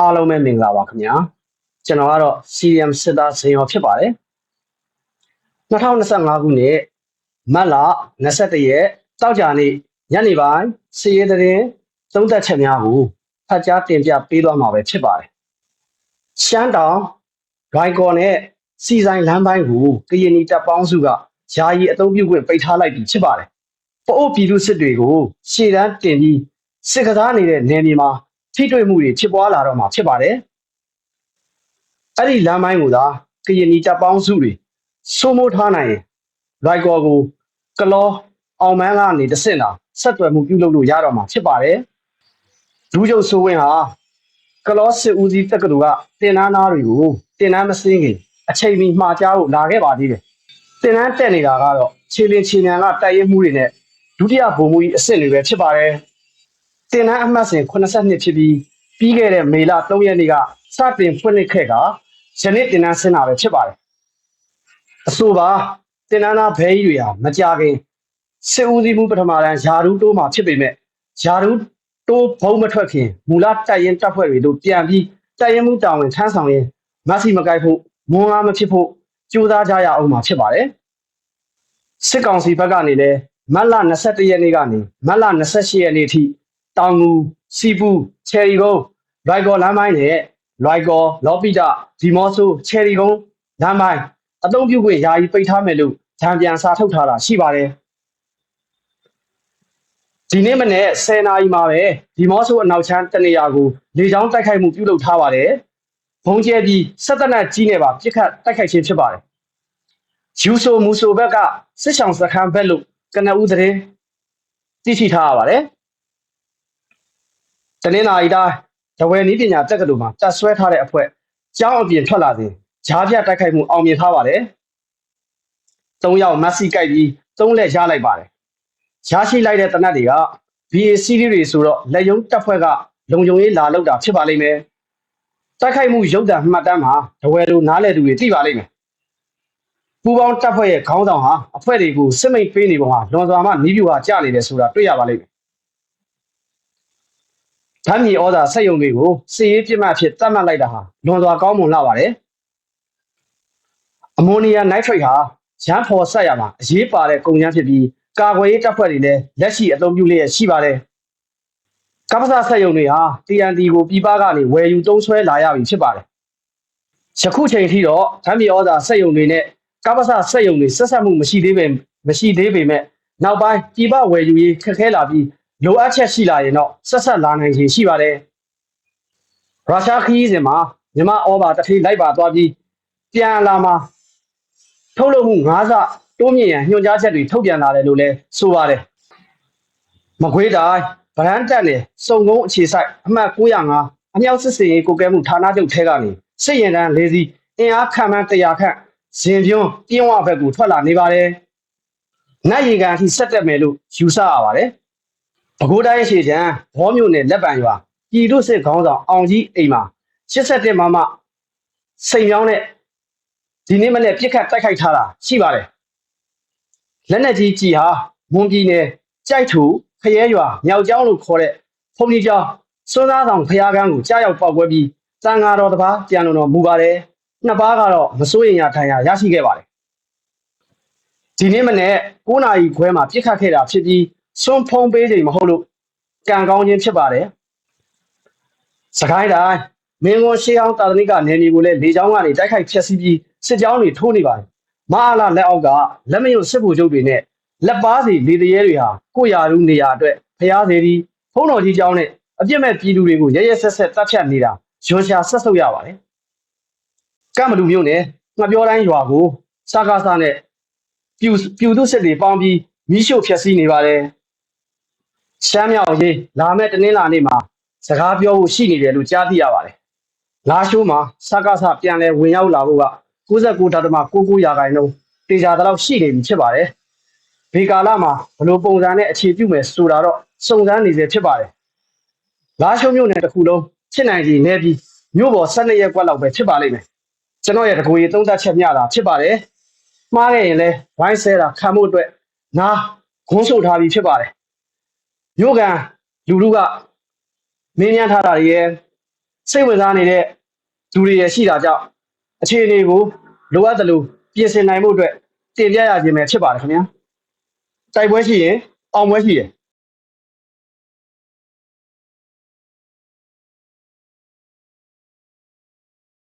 အားလုံးပဲမင်္ဂလာပါခင်ဗျာကျွန်တော်ကတော့ CM စစ်သားဇင်ရောဖြစ်ပါတယ်2025ခုနှစ်မတ်လ21ရက်တောက်ကြနေ့ညနေပိုင်းစီရဲတဲ့သုံးသက်ချက်များကိုဖတ်ကြားတင်ပြပေးသွားမှာပဲဖြစ်ပါတယ်ရှမ်းတောင်ဂိုင်ကော်နဲ့စီဆိုင်လမ်းပိုင်းကိုကရင်နီတပ်ပေါင်းစုကယာယီအသုံးပြုခွင့်ပိတ်ထားလိုက်ပြီဖြစ်ပါတယ်ပအို့ပြည်သူစစ်တွေကိုရှေ့တန်းတင်ပြီးစစ်ကစားနေတဲ့နယ်မြေမှာ ထိတွေ့မှုတွေဖြစ်ပွားလာတော့မှာဖြစ်ပါတယ်။အဲ့ဒီလမ်းမိုင်းကိုသာကရင်နီတပ်ပေါင်းစုတွေစိုးမိုးထားနိုင်ရင်လိုက်ကော်ကိုကလောအောင်မန်းကနေတဆင့်တာဆက်သွယ်မှုပြုလုပ်လို့ရတော့မှာဖြစ်ပါတယ်။ဒူးချုပ်ဆိုးဝင်းဟာကလောစစ်ဦးစီးတက္ကသိုလ်ကတင်နန်းသားတွေကိုတင်နန်းမစင်းခင်အချိန်မီမှာကြားဖို့လာခဲ့ပါသေးတယ်။တင်နန်းတက်နေတာကတော့ခြေလင်းခြေမြန်ကတိုက်ရဲမှုတွေနဲ့ဒုတိယဗိုလ်မှူးကြီးအဆင့်တွေပဲဖြစ်ပါတယ်။ တင်နန်းအမှတ်စဉ်82ဖြစ်ပြီးပြီးခဲ့တဲ့မေလ3ရက်နေ့ကစတင်ဖွင့်လှစ်ခဲ့ကယနေ့တင်နန်းဆင်းတာပဲဖြစ်ပါတယ်အဆိုပါတင်နန်းသားဘဲကြီးတွေဟာမကြခင်စစ်ဦးစီးမှုပထမတန်းယာရူးတိုးမှာဖြစ်ပေမဲ့ယာရူးတိုးဘုံမထွက်ခင်မူလတိုက်ရင်တပ်ဖွဲ့တွေတို့ပြန်ပြီးတိုက်ရင်မှုတာဝန်ထမ်းဆောင်ရင်မဆီမကိုက်ဖို့မွန်းအားမဖြစ်ဖို့ကြိုးစားကြရအောင်မှာဖြစ်ပါတယ်စစ်ကောင်စီဘက်ကနေလည်းမတ်လ21ရက်နေ့ကနေမတ်လ28ရက်နေ့ထိ တောင်ငူစီပူချယ်ရီကုန်းလွိုက်ကော်လမ်းပိုင်းနဲ့လွိုက်ကော်လောပိတဒီမော့ဆိုချယ်ရီကုန်းလမ်းပိုင်းအသုံးပြုခွင့်ယာယီပိတ်ထားမယ်လို့ဂျံပြန်စာထုတ်ထားတာရှိပါတယ်ဒီနေ့မနေ့10နာရီမှာပဲဒီမော့ဆိုအနောက်ချမ်းတနေရာကိုလေကြောင်းတိုက်ခိုက်မှုပြုလုပ်ထားပါတယ်ဘုံကျဲပြီးဆက်တနက်ကြီးနေပါပြစ်ခတ်တိုက်ခိုက်ခြင်းဖြစ်ပါတယ်ယူဆိုမူဆိုဘက်ကစစ်ဆောင်စခန်းဘက်လို့ကနဦးသတင်းသိရှိထားရပါတယ် တနင်္လာရီတိုင်းတဝယ်နည်းပညာတက္ကသိုလ်မှာတက်ဆွဲထားတဲ့အဖွဲ့ကျောင်းအပြင်ထွက်လာစဉ်ဂျားပြတိုက်ခိုက်မှုအောင်မြင်ထားပါတယ်။၃ယောက်မက်ဆီကြိုက်ပြီး၃လက်ရလိုက်ပါတယ်။ရရှိလိုက်တဲ့တနတ်တွေက VAC တွေဆိုတော့လက်ယုံတပ်ဖွဲ့ကလုံခြုံရေးလာလောက်တာဖြစ်ပါလိမ့်မယ်။တိုက်ခိုက်မှုရုပ်တံမှတ်တမ်းမှာတဝယ်လိုနားလည်သူတွေသိပါလိမ့်မယ်။ပူပေါင်းတပ်ဖွဲ့ရဲ့ခေါင်းဆောင်ဟာအဖွဲ့တွေကိုစစ်မိတ်ပေးနေပုံဟာလွန်စွာမှနီးပြူဟာကြနေတယ်ဆိုတာတွေ့ရပါလိမ့်မယ် ဓာတ်မြေဩဇာစက်ယုံတွေကိုစီရေးပြစ်မှတ်ဖြစ်သတ်မှတ်လိုက်တာဟာလွန်စွာကောင်းမွန်လာပါတယ်အမိုနီယာနိုက်ထရိတ်ဟာရန်ဖော်ဆက်ရမှာအရေးပါတဲ့ကုန်ကျန်းဖြစ်ပြီးကာကွယ်ရေးတပ်ဖွဲ့တွေလည်းလက်ရှိအသုံးပြုလျက်ရှိပါတယ်ကပ္ပစဆက်ယုံတွေဟာ TNT ကိုပြည်ပကနေဝယ်ယူသုံးဆွဲလာရပြီဖြစ်ပါတယ်ယခုချိန်ထိတော့ဓာတ်မြေဩဇာဆက်ယုံတွေနဲ့ကပ္ပစဆက်ယုံတွေဆက်ဆက်မှုမရှိသေးပေမရှိသေးပေမဲ့နောက်ပိုင်းပြည်ပဝယ်ယူရေးခက်ခဲလာပြီး လိုအပ်ချက်ရှိလာရင်တော့ဆက်ဆက်လာနိုင်ခြေရှိပါတယ်ရုရှားခရီးစဉ်မှာမြန်မာဩဘာတထေးလိုက်ပါသွားပြီးပြန်လာမှာထုတ်လုပ်မှုငါးဆတိုးမြင့်ရန်ညွှန်ကြားချက်တွေထုတ်ပြန်လာတယ်လို့လည်းဆိုပါတယ်မကွေးတိုင်းဗရန်တက်နယ်စုံကုန်းအခြေဆိုင်အမှတ်905အမြောက်စစ်စင်ရေးကိုကဲမှုဌာနချုပ်ထဲကနေစစ်ရင်တန်း၄စီးအင်အားခံမှန်း100ခန့်ဇင်ပြုံးပြင်းဝဘက်ကိုထွက်လာနေပါတယ်နတ်ရေကန်အထိဆက်တက်မယ်လို့ယူဆရပါတယ် ပဲခူးတိုင်းရှေ့ချမ်းဘောမြို့နယ်လက်ပံရွာပြည်သူစစ်ခေါင်းဆောင်အောင်ကြီးအိမ်မှာ87မမစိန်ပြောင်းနဲ့ဒီနေ့မနေ့ပြစ်ခတ်တိုက်ခိုက်ထားတာရှိပါတယ်လက်နက်ကြီးကြီးဟာမွန်ပြည်နယ်ကြိုက်ထူခရဲရွာမြောက်ကျောင်းလို့ခေါ်တဲ့ဖုန်ကြီးကျောင်းစွန်းသားဆောင်ဖျားကန်းကိုကြားရောက်ပောက်ကွဲပြီးတန်ဃာတော်တစ်ပါးပြန်လုံတော်မူပါတယ်နှစ်ပါးကတော့မစိုးရင်ရထိုင်ရရရှိခဲ့ပါတယ်ဒီနေ့မနေ့9နာရီခွဲမှာပြစ်ခတ်ခဲ့တာဖြစ်ပြီး စွန့်ဖုံးပေးချိန်မဟုတ်လို့ကံကောင်းခြင်းဖြစ်ပါတယ်စကိုင်းတိုင်းမင်းကွန်ရှေးအောင်တာသနိကနေမြေကိုလည်းလေကြောင်းကနေတိုက်ခိုက်ဖျက်ဆီးပြီးစစ်ကြောင်းတွေထိုးနေပါတယ်မအားလာလက်အောက်ကလက်မယုံစစ်ဗိုလ်ချုပ်တွေနဲ့လက်ပါစီလေတရဲတွေဟာကိုရာလူနေရာအတွက်ဖျားစေသည်ဖုံးတော်ကြီးကျောင်းနဲ့အပြစ်မဲ့ပြည်သူတွေကိုရရဆက်ဆက်တပ်ဖြတ်နေတာရွန်ရှာဆက်ဆုပ်ရပါတယ်ကမ္မလူမျိုးနဲ့ငှပြောတိုင်းရွာကိုစကားစားနဲ့ပြူပြူသူစစ်တွေပေါင်းပြီးမိရှို့ဖျက်ဆီးနေပါတယ် ရှမ်းမြောက်ရေးလာမယ့်တနင်္လာနေ့မှာစကားပြောဖို့ရှိနေတယ်လို့ကြားသိရပါတယ်။လာရှိုးမှာစကားဆပြန်လဲဝင်ရောက်လာဖို့က69.99ရာခိုင်နှုန်းတေချာတလောက်ရှိနေပြီဖြစ်ပါတယ်။ဘေကာလမှာဘလို့ပုံစံနဲ့အခြေပြုမယ်ဆိုတာတော့စုံစမ်းနေစေဖြစ်ပါတယ်။လာရှိုးမြို့နယ်တစ်ခုလုံးဖြစ်နိုင်ကြီးနေပြီးမြို့ပေါ်12ရက်ကွက်လောက်ပဲဖြစ်ပါလိမ့်မယ်။ကျွန်တော်ရဲ့တကူရီသုံးသက်ချက်မျှတာဖြစ်ပါတယ်။မှားခဲ့ရင်လဲဝိုင်းဆဲတာခံမှုအတွက်နားခွန်းဆိုထားပြီးဖြစ်ပါတယ် မြို့ကန်လူလူကမင်းများထားတာတွေရဲ့စိတ်ဝင်စားနေတဲ့လူတွေရရှိတာကြောင့်အခြေအနေကိုလိုအပ်သလိုပြင်ဆင်နိုင်မှုအတွက်တင်ပြရခြင်းပဲဖြစ်ပါတယ်ခင်ဗျာတိုက်ပွဲရှိရင်အောင်ပွဲရှိတယ်